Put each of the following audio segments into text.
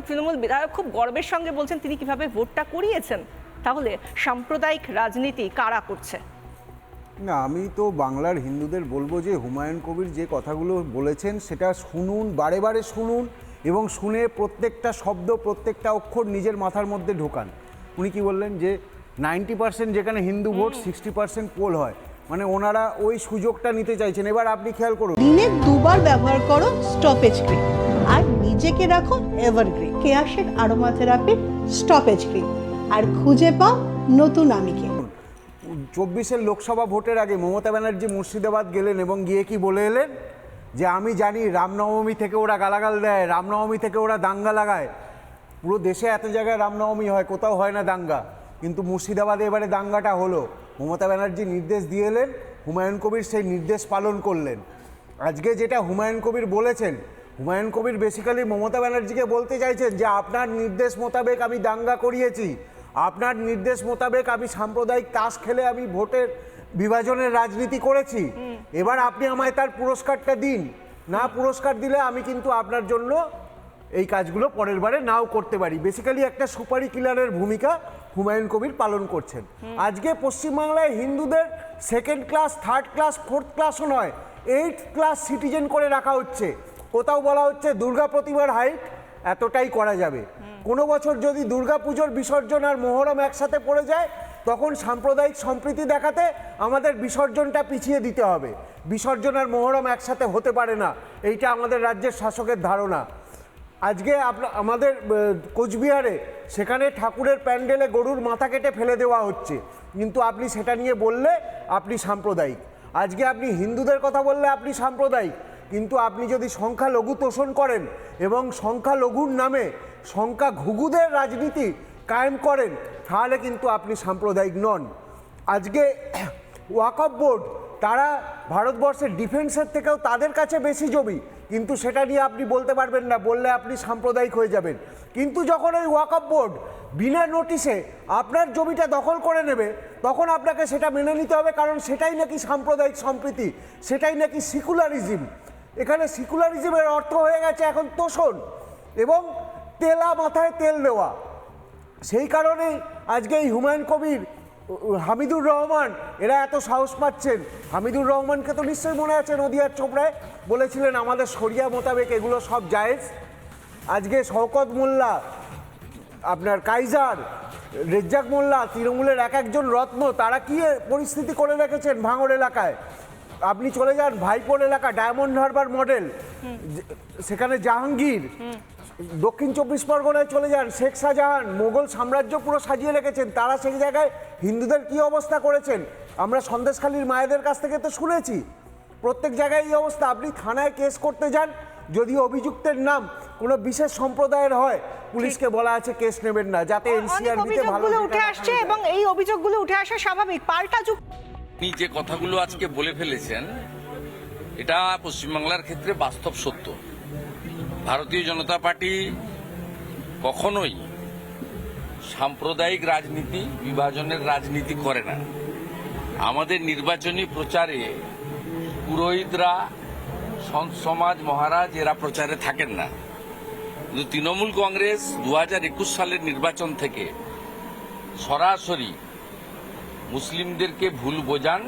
তৃণমূল বিধায়ক খুব গর্বের সঙ্গে বলছেন তিনি কীভাবে ভোটটা করিয়েছেন? তাহলে সাম্প্রদায়িক রাজনীতি কারা করছে? না আমি তো বাংলার হিন্দুদের বলব যে হুমায়ুন কবির যে কথাগুলো বলেছেন সেটা শুনুন বারে বারে শুনুন এবং শুনে প্রত্যেকটা শব্দ প্রত্যেকটা অক্ষর নিজের মাথার মধ্যে ঢোকান। উনি কি বললেন যে নাইনটি পার্সেন্ট যেখানে Hindu vote sixty percent poll হয়। মানে ওনারা ওই সুযোগটা নিতে চাইছেন। এবার আপনি খেয়াল করুন। দিনে দুবার ব্যবহার করো স্টপেজ ক্রিম আর নিজেকে রাখো এভারগ্রিন। কেয়াশেড আরোমা থেরাপির স্টপেজ ক্রিম আর খুঁজে পাও নতুন আমিকে। চব্বিশের লোকসভা ভোটের আগে মমতা ব্যানার্জি মুর্শিদাবাদ গেলেন এবং গিয়ে কি বলে এলেন? যে আমি জানি রামনবমী থেকে ওরা গালাগাল দেয়, রামনবমী থেকে ওরা দাঙ্গা লাগায়। পুরো দেশে এত জায়গায় রামনবমী হয়, কোথাও হয় না দাঙ্গা। কিন্তু মুর্শিদাবাদে এবারে দাঙ্গাটা হলো। মমতা ব্যানার্জি নির্দেশ দিয়ে এলেন, হুমায়ুন কবির সেই নির্দেশ পালন করলেন। আজকে যেটা হুমায়ুন কবির বলেছেন হুমায়ুন কবির বেসিক্যালি মমতা ব্যানার্জিকে বলতে চাইছেন যে আপনার নির্দেশ মোতাবেক আমি দাঙ্গা করিয়েছি। আপনার নির্দেশ মোতাবেক আমি সাম্প্রদায়িক তাস খেলে আমি ভোটের বিভাজনের রাজনীতি করেছি। এবার আপনি আমায় তার পুরস্কারটা দিন। না পুরস্কার দিলে আমি কিন্তু আপনার জন্য এই কাজগুলো পরের বারে নাও করতে পারি। বেসিক্যালি একটা সুপারি কিলারের ভূমিকা হুমায়ুন কবির পালন করছেন। আজকে পশ্চিমবাংলায় হিন্দুদের second class third class fourth ক্লাসও নয় এইট ক্লাস সিটিজেন করে রাখা হচ্ছে। কোথাও বলা হচ্ছে দুর্গা প্রতিমার হাইট এতটাই করা যাবে। কোনো বছর যদি দুর্গাপুজোর বিসর্জন আর মোহরম একসাথে পড়ে যায় তখন সাম্প্রদায়িক সম্প্রীতি দেখাতে আমাদের বিসর্জনটা পিছিয়ে দিতে হবে। বিসর্জন আর মোহরম একসাথে হতে পারে না এইটা আমাদের রাজ্যের শাসকের ধারণা। আজকে আপনা- আমাদের কোচবিহারে সেখানে ঠাকুরের প্যান্ডেলে গরুর মাথা কেটে ফেলে দেওয়া হচ্ছে। কিন্তু আপনি সেটা নিয়ে বললে আপনি সাম্প্রদায়িক। আজকে আপনি হিন্দুদের কথা বললে আপনি সাম্প্রদায়িক। কিন্তু আপনি যদি সংখ্যালঘু তোষণ করেন এবং সংখ্যালঘুর নামে সংখ্যা ঘুঘুদের রাজনীতি কায়েম করেন, তাহলে কিন্তু আপনি সাম্প্রদায়িক নন। আজকে ওয়াকফ বোর্ড, তারা ভারতবর্ষের ডিফেন্সের থেকেও তাদের কাছে বেশি জমি, কিন্তু সেটা নিয়ে আপনি বলতে পারবেন না, বললে আপনি সাম্প্রদায়িক হয়ে যাবেন। কিন্তু যখন ওই ওয়াকফ বোর্ড বিনা নোটিশে আপনার জমিটা দখল করে নেবে, তখন আপনাকে সেটা মেনে নিতে হবে, কারণ সেটাই নাকি সাম্প্রদায়িক সম্প্রীতি, সেটাই নাকি সিকুলারিজম। এখানে সিকুলারিজমের অর্থ হয়ে গেছে এখন তোষণ এবং তেলা মাথায় তেল দেওয়া। সেই কারণেই আজকে এই হুমায়ুন কবির, হামিদুর রহমান, এরা এত সাহস পাচ্ছেন। হামিদুর রহমানকে তো নিশ্চয়ই মনে আছে নদিয়ার চোপড়ায়। বলেছিলেন, আমাদের সরিয়া মোতাবেক এগুলো সব জায়েজ। আজকে শওকত মোল্লা, আপনার কাইজার, রেজ্জাক মোল্লা, তৃণমূলের এক একজন রত্ন, তারা কি পরিস্থিতি করে রেখেছেন ভাঙড় এলাকায়? আপনি চলে যান ভাইপোর এলাকা ডায়মন্ড হারবার মডেল। সেখানে জাহাঙ্গীর। দক্ষিণ চব্বিশ পরগনায় চলে যান শেখ শাহজাহান। মোগল সাম্রাজ্য পুরো সাজিয়ে রেখেছেন তারা সেই জায়গায় হিন্দুদের কি অবস্থা করেছেন? আমরা সন্দেশখালীর মায়েদের কাছ থেকে তো শুনেছি। প্রত্যেক জায়গায় এই অবস্থা। আপনি থানায় কেস করতে যান যদি অভিযুক্তের নাম কোনো বিশেষ সম্প্রদায়ের হয় পুলিশকে বলা আছে কেস নেবেন না যাতে অনেক এনসিআর দিতে ভালো উঠে আসছে এবং এই অভিযোগগুলো উঠে আসা স্বাভাবিক। পাল্টা যুগ আপনি যে কথাগুলো আজকে বলে ফেলেছেন, এটা পশ্চিমবাংলার ক্ষেত্রে বাস্তব সত্য। ভারতীয় জনতা পার্টি কখনোই সাম্প্রদায়িক রাজনীতি, বিভাজনের রাজনীতি করে না। আমাদের নির্বাচনী প্রচারে পুরোহিতরা, সন্ত সমাজ মহারাজ, এরা প্রচারে থাকেন না। কিন্তু তৃণমূল কংগ্রেস দু হাজার একুশ সালের নির্বাচন থেকে সরাসরি মুসলিমদেরকে ভুল বোঝান,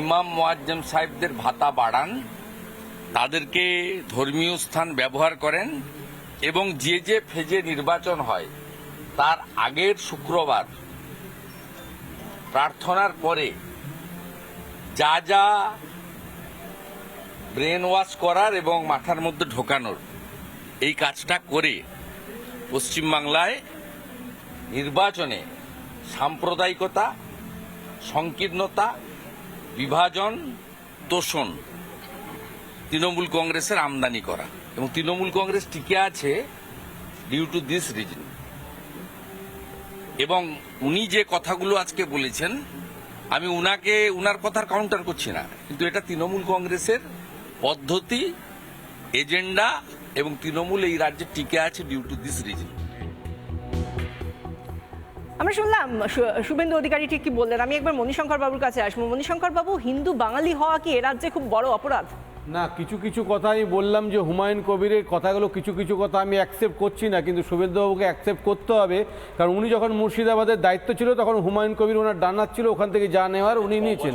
ইমাম মোয়াজ্জেম সাহেবদের ভাতা বাড়ান, তাদেরকে ধর্মীয় স্থান ব্যবহার করেন এবং যে যে ফেজে নির্বাচন হয়, তার আগের শুক্রবার প্রার্থনার পরে যা যা ব্রেন ওয়াশ করার এবং মাথার মধ্যে ঢোকানোর এই কাজটা করে পশ্চিমবাংলায় নির্বাচনে সাম্প্রদায়িকতা, সংকীর্ণতা, বিভাজন, তোষণ তৃণমূল কংগ্রেসের আমদানি করা। এবং তৃণমূল কংগ্রেস টিকে আছে ডিউ টু দিস রিজন এবং উনি যে কথাগুলো আজকে বলেছেন, আমি উনাকে, উনার কথার কাউন্টার করছি না। কিন্তু এটা তৃণমূল কংগ্রেসের পদ্ধতি এজেন্ডা এবং তৃণমূল এই রাজ্যে টিকে আছে ডিউ টু দিস রিজন আমরা শুনলাম শুভেন্দু অধিকারী ঠিক কি বললেন? আমি একবার মণিশঙ্কর বাবুর কাছে আসব। মণিশঙ্কর বাবু হিন্দু বাঙালি হওয়া কি এ রাজ্যে খুব বড় অপরাধ? না কিছু কিছু কথা আমি বললাম যে হুমায়ুন কবিরের কথাগুলো কিছু কিছু কথা আমি অ্যাকসেপ্ট করছি না কিন্তু শুভেন্দুবাবুকে অ্যাকসেপ্ট করতে হবে। কারণ উনি যখন মুর্শিদাবাদের দায়িত্ব ছিল তখন হুমায়ুন কবির ওনার ডানার ছিল ওখান থেকে যা নেওয়ার উনি নিয়েছেন।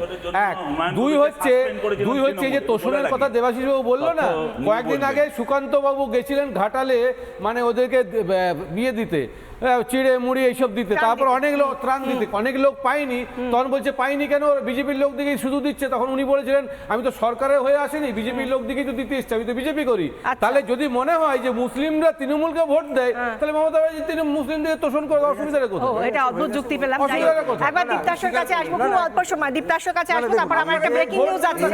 এক দুই হচ্ছে দুই হচ্ছে এই যে তোষণের কথা রাখি। দেবাশিস বাবু বলল না কয়েকদিন আগে সুকান্তবাবু গেছিলেন ঘাটালে মানে ওদেরকে বিয়ে দিতে। চিড়ে মুড়ি এইসব দিতে। তারপর অনেক লোক ত্রাণ দিতে। অনেক লোক পায়নি। তখন বলছে পাইনি কেন? বিজেপির লোক দিকেই শুধু দিচ্ছে। তখন উনি বলেছিলেন আমি তো সরকারের হয়ে আসিনি বিজেপির লোক দিকেই তো দিতে এসছি আমি তো বিজেপি করি। আচ্ছা। তাহলে যদি মনে হয় যে মুসলিমরা তৃণমূলকে ভোট দেয় তাহলে মমতা ব্যানার্জি তিনি মুসলিমদের তোষণ করে অসুবিধাটা ও কোথায় এটা অদ্ভুত যুক্তি পেলাম? একবার কাছে আসব খুব অল্প সময়। দীপ্তাশ্বর কাছে আসব তারপর আমার একটা ব্রেকিং নিউজ আছে।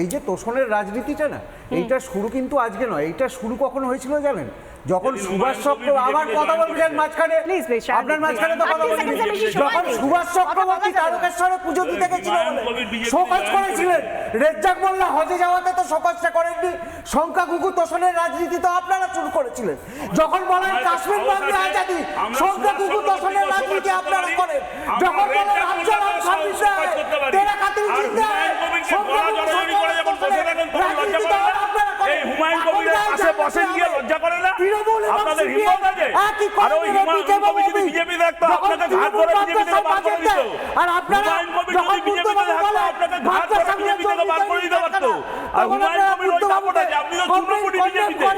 এই যে তোষণের রাজনীতিটা না এইটা শুরু কিন্তু আজকে নয় এইটা শুরু কখন হয়েছিল জানেন? যখন সুভাষ চক্র আবার কথা বলছেন মাঝখানে আপনার মাঝখানে তো কথা সময় যখন সুভাষ চক্রবর্তী তারকেশ্বরে পুজো দিতে গেছিল হুমায়ুন বলে কবির বিজেপি শোকজ করেছিলেন। রেজ্জাক মোল্লা হজে যাওয়াতে তো শোকজটা করেননি। সংখ্যাগুরু তোষণের রাজনীতি তো আপনারা শুরু করেছিলেন। যখন বলেন কাশ্মীর বন্ধে আজাদি আমরা সংখ্যাগুরু তোষণের রাজনীতি আপনারা করেন। যখন বলেন করতে পারি। তেরা কাতিল আর জিন্দা হুমায়ুন কবিরকে সংখ্যাগুরু গলা জড়াজড়ি করে যখন বসে থাকেন তখন লজ্জা রাজনীতি তো আপনারা করেন। এই হুমায়ুন কবিরের পাশে বসেন গিয়ে লজ্জা? তৃণমূল আপনাদের হিম্মত আছে? একই আর ওই কর্মীরা হুমায়ুন বিজেপি কবির যদি বলবি। বিজেপি থাকতো, আপনাকে ঘাট তৃণমূল বিজেপি থেকে বার করে দিত। আর আপনারা যখন যদি থাকতো, আপনাকে ঘাট ধরে বিজেপি থেকে বার করে দিতে পারতো। আর হুমায়ুন কবির ওই বুদ্ধবাবুকে যে আপনি তো কমপ্লেন বিজেপিতে।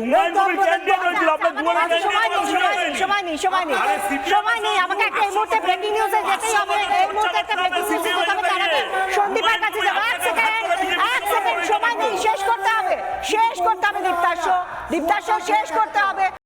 হুমায়ুন কবির ক্যান্ডিডেট হয়েছিল, আপনার দুয়ারে আমাদের সময় নেই, ক্যান্ডিডেট সময় নেই, সময় নেই, সময় নেই। আরে CPM সময় নেই, আমাকে একটা এই মুহূর্তে ব্রেকিং নিউজে যেতেই হবে। এই মুহূর্তে একটা ব্রেকিং নিউজ দিতে হবে, সন্দীপের কাছে যাব। এক সেকেন্ড, নেই, শেষ করতে হবে। শেষ করতে হবে দীপ্তাশ্ব। দীপ্তাশ্ব শেষ করতে হবে।